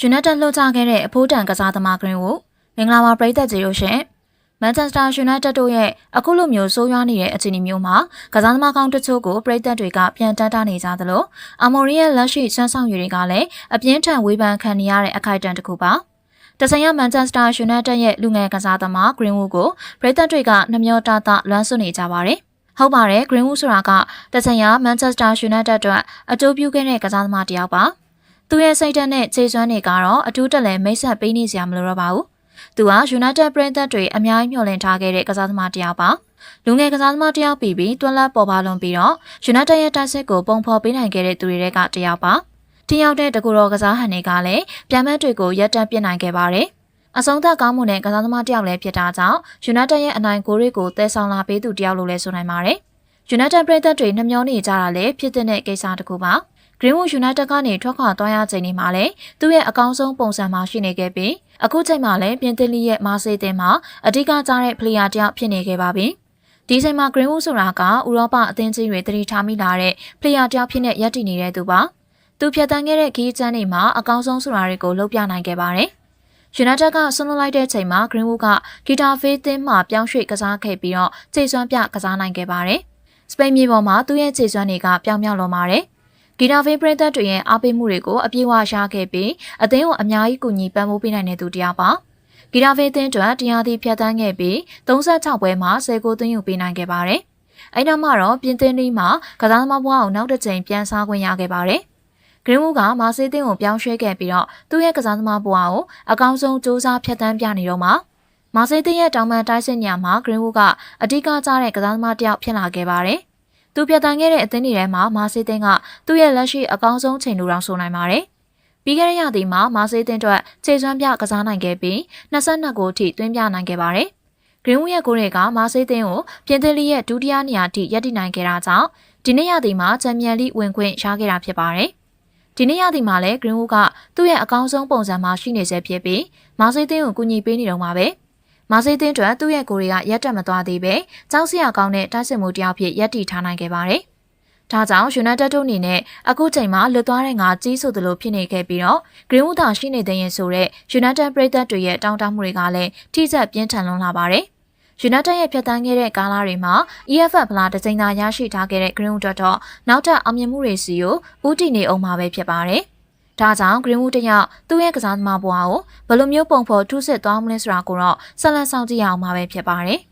ယူနိုက်တက်လှုပ်ချခဲ့တဲ့အဖိုးတန်ကစားသမားဂရင်းကိုမင်္ဂလာပါပရိသတ်ကြီးတို့ရှင်မန်ချက်စတာယူနိုက်တက်တို့ရဲ့အခုလိုမျိုးဆိုးရွားနေတဲ့အခြေအနေမျိုးမှာကစားသမားကောင်းတချို့ကိုပရိသတ်တွေကပြန်တန်းတားနေကြသလိုအာမော်ရီရဲ့လက်ရှိစွမ်းဆောင်ရည်တွေကလည်းအပြင်းထန်ဝေဖန်ခံနေရတဲ့အခိုက်အတန့်တစ်ခုပါတဆိုင်ရမန်ချက်စတာယူနိုက်တက်ရဲ့လူငယ်ကစားသမားဂရင်းဝူကိုပရိသတ်တွေကနှမျောတာတာလွမ်းဆွနေကြပါတယ်ဟုတ်ပါတယ် Greenwood ဆိုတာကတချင်ရ Manchester United အတွက်အကျိုးပြုခဲ့တဲ့ကစားသမားတစ်ယောက်ပါ သူရဲ့စိတ်ဓာတ်နဲ့ခြေစွမ်းတွေကတော့အထူးတက်လည်းမိတ်ဆက်ပေးနေစရာမလိုတော့ပါဘူးသူဟာ United ပရိသတ်တွေအများကြီးမျှော်လင့်ထားခဲ့တဲ့ကစားသမားတစ်ယောက်ပါလူငယ်ကစားသမားတစ်ယောက်ပြီးပြီးတွန်းလက်ပေါ်ပါလွန်ပြီးတော့ United ရဲ့တိုက်စစ်ကိုပုံဖော်ပေးနိုင်ခဲ့တဲ့သူတွေကတစ်ယောက်ပါထင်ရောက်တဲ့တကူတော်ကစားဟန်တွေကလည်းပြန်မတွေကိုရက်တန့်ပြစ်နိုင်ခဲ့ပါတယ်အဆုံးသတ်ကောင်းမှုနဲ့ကစားသမားတစ်ယောက်လည်းဖြစ်တာကြောင့် United ရဲ့အနိုင်ဂိုးတွေကိုတည်ဆောင်လာပေးသူတစ်ယောက်လို့လည်းဆိုနိုင်ပါတယ်။ United ပြည်သက်တွေနှမျောနေကြတာလည်းဖြစ်တဲ့ကိစ္စတစ်ခုပါ။ Greenwood United ကနေထွက်ခွာသွားရချိန်ဒီမှာလည်းသူ့ရဲ့အကောင်းဆုံးပုံစံမှာရှိနေခဲ့ပြီးအခုချိန်မှာလည်းပြင်သစ်လီရဲ့မာဆေးတင်မှာအဓိကကြားတဲ့ပလေယာတယောက်ဖြစ်နေခဲ့ပါပြီ။ဒီချိန်မှာ Greenwood ဆိုတာကဥရောပအသင်းကြီးတွေတတိထားမိလာတဲ့ပလေယာတယောက်ဖြစ်နေရပ်တည်နေတဲ့သူပါ။သူဖြတ်တန်းခဲ့တဲ့ခီးချမ်းတွေမှာအကောင်းဆုံးဆိုတာတွေကိုလုပ်ပြနိုင်ခဲ့ပါတယ်။ United ကဆွန့်လွတ်လိုက်တဲ့ချိန်မှာ Greenwood ကဂီတာဖေးသင်းမှပြောင်းရွှေ့ကစားခဲ့ပြီးတော့ချိန်စွမ်းပြကစားနိုင်ခဲ့ပါတယ်။စပိန်မြေပေါ်မှာသူ့ရဲ့ချိန်စွမ်းတွေကပြောင်းပြောင်းလွန်ပါတယ်။ ဂီတာဖေးပရိသတ်တွေရဲ့အားပေးမှုတွေကိုအပြည့်အဝရခဲ့ပြီးအသင်းကိုအများကြီးကူညီပံ့ပိုးပေးနိုင်တဲ့သူတစ်ယောက်ပါ။ဂီတာဖေးသင်းတွင်တရားသည်ဖြတ်တန်းခဲ့ပြီး36ပွဲမှာ10ဂိုးသွင်းယူပေးနိုင်ခဲ့ပါတယ်။အဲ့နောက်မှာတော့ပြင်သင်းနီးမှာကစားသမားဘွားကိုနောက်တစ်ကြိမ်ပြန်စားခွင့်ရခဲ့ပါတယ်။ Greenwood ကမာဆေးသင်းကိုပြောင်းရွှေ့ခဲ့ပြီးတော့သူ့ရဲ့ကစားသမားဘဝကိုအကောင်းဆုံးစူးစမ်းဖြတ်တန်းပြနေတော့မှာမာဆေးသင်းရဲ့တောင်ပန်တိုက်စစ်ညမှာ Greenwood ကအဓိကကျတဲ့ကစားသမားတစ်ယောက်ဖြစ်လာခဲ့ပါတယ်။ သူဖြတ်တန်းခဲ့တဲ့အသင်းတွေထဲမှာမာဆေးသင်းကသူ့ရဲ့လက်ရှိအကောင်းဆုံးချိန်လိုတောင်ဆိုနိုင်ပါတယ်။ပြီးခဲ့တဲ့ရာသီမှာမာဆေးသင်းအတွက်ခြေစွမ်းပြကစားနိုင်ခဲ့ပြီး22ဂိုးထိသွင်းပြနိုင်ခဲ့ပါတယ်။ Greenwood ရဲ့ဂိုးတွေကမာဆေးသင်းကိုပြင်သစ်လီရဲ့ဒုတိယနေရာထိရပ်တည်နိုင်ခဲ့တာကြောင့်ဒီနေ့ရာသီမှာချန်ပီယံလိဝင်ခွင့်ရခဲ့တာဖြစ်ပါတယ်။ဒီနေ့ရာသီမှာလည်း Greenwood ကသူ့ရဲ့အကောင်းဆုံးပုံစံမှာရှိနေစေဖြစ်ပြီးမာဆေးသင်းကိုကူညီပေးနေတော့မှာပဲ။ မာဆေးသင်းအတွက်သူ့ရဲ့ကိုယ်တွေကရက်တက်မသွားသေးပဲကြောက်စရာကောင်းတဲ့တိုက်စစ်မှုတစ်ယောက်ဖြစ်ရပ်တည်ထားနိုင်ခဲ့ပါတယ်။ဒါကြောင့် United တို့အနေနဲ့အခုချိန်မှာလွတ်သွားတဲ့ငါကြီးဆိုသလိုဖြစ်နေခဲ့ပြီးတော့ Greenwood သာရှိနေတဲ့ရင်ဆိုတဲ့ United ပြည်သက်တွေရဲ့တောင်းတမှုတွေကလည်းထိစပ်ပြင်းထန်လွန်းလာပါတယ်။ United ရဲ့ဖြတ်တန်းခဲ့တဲ့ကားလာတွေမှာ EFF ဖလားတစ်ကြိမ်သာရရှိထားခဲ့တဲ့ Greenwood တော့နောက်ထပ်အောင်မြင်မှုတွေစီကိုဦးတည်နေအောင်မှာပဲဖြစ်ပါတယ်။ ဒါကြောင့် Greenwood တယောက်သူ့ရဲ့ကစားသမားဘဝကိုဘယ်လိုမျိုးပုံဖော်ထုစစ်သွားမလဲဆိုတာကိုတော့ဆက်လက်စောင့်ကြည့်ရအောင်မှာပဲဖြစ်ပါတယ်။